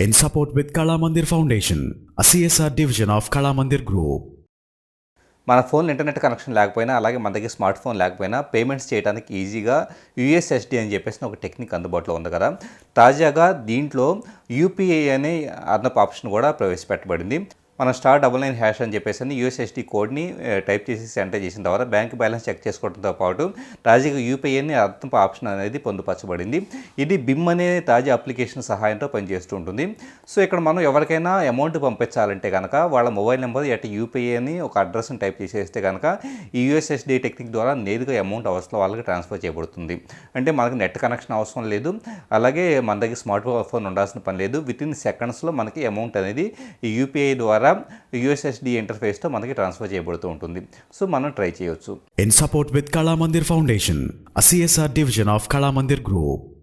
in support with Kala Mandir Foundation, a CSR division of Kala Mandir Group. మన phone internet connection లేకపోయినా అలాగే మన దగ్గర smart phone లేకపోయినా పేమెంట్స్ చేయడానికి ఈజీగా యూఎస్ఎస్డి అని చెప్పేసి ఒక టెక్నిక్ అందుబాటులో ఉంది కదా తాజాగా దీంట్లో యూపీఐ అనే అదనపు ఆప్షన్ కూడా ప్రవేశపెట్టబడింది మనం స్టార్ డబల్ నైన్ హ్యాష్ అని చెప్పేసి యూఎస్ఎస్డి కోడ్ని టైప్ చేసి ఎంటర్ చేసిన తర్వాత బ్యాంక్ బ్యాలెన్స్ చెక్ చేసుకోవడంతో పాటు తాజాగా యూపీఐని అనే అదనపు ఆప్షన్ అనేది పొందుపరచబడింది. ఇది బిమ్ అనే తాజా అప్లికేషన్ సహాయంతో పనిచేస్తూ ఉంటుంది. సో ఇక్కడ మనం ఎవరికైనా అమౌంట్ పంపించాలంటే కనుక వాళ్ళ మొబైల్ నెంబర్ ఎట్ యూపీఐ అని ఒక అడ్రస్ని టైప్ చేసేస్తే కనుక ఈ యూఎస్ఎస్డి టెక్నిక్ ద్వారా నేరుగా అమౌంట్ అవసరం వాళ్ళకి ట్రాన్స్ఫర్ చేయబడుతుంది. అంటే మనకి నెట్ కనెక్షన్ అవసరం లేదు. అలాగే మన దగ్గర స్మార్ట్ ఫోన్ ఉండాల్సిన పని లేదు. విత్ ఇన్ సెకండ్స్లో మనకి అమౌంట్ అనేది ఈ యూపీఐ ద్వారా ద్వారా యుఎస్ఎస్డి ఇంటర్ఫేస్తో మనకి ట్రాన్స్ఫర్ చేయబడుతూ ఉంటుంది. సో మనం ట్రై చేయొచ్చు. In support with Kalamandir foundation a CSR division of Kalamandir group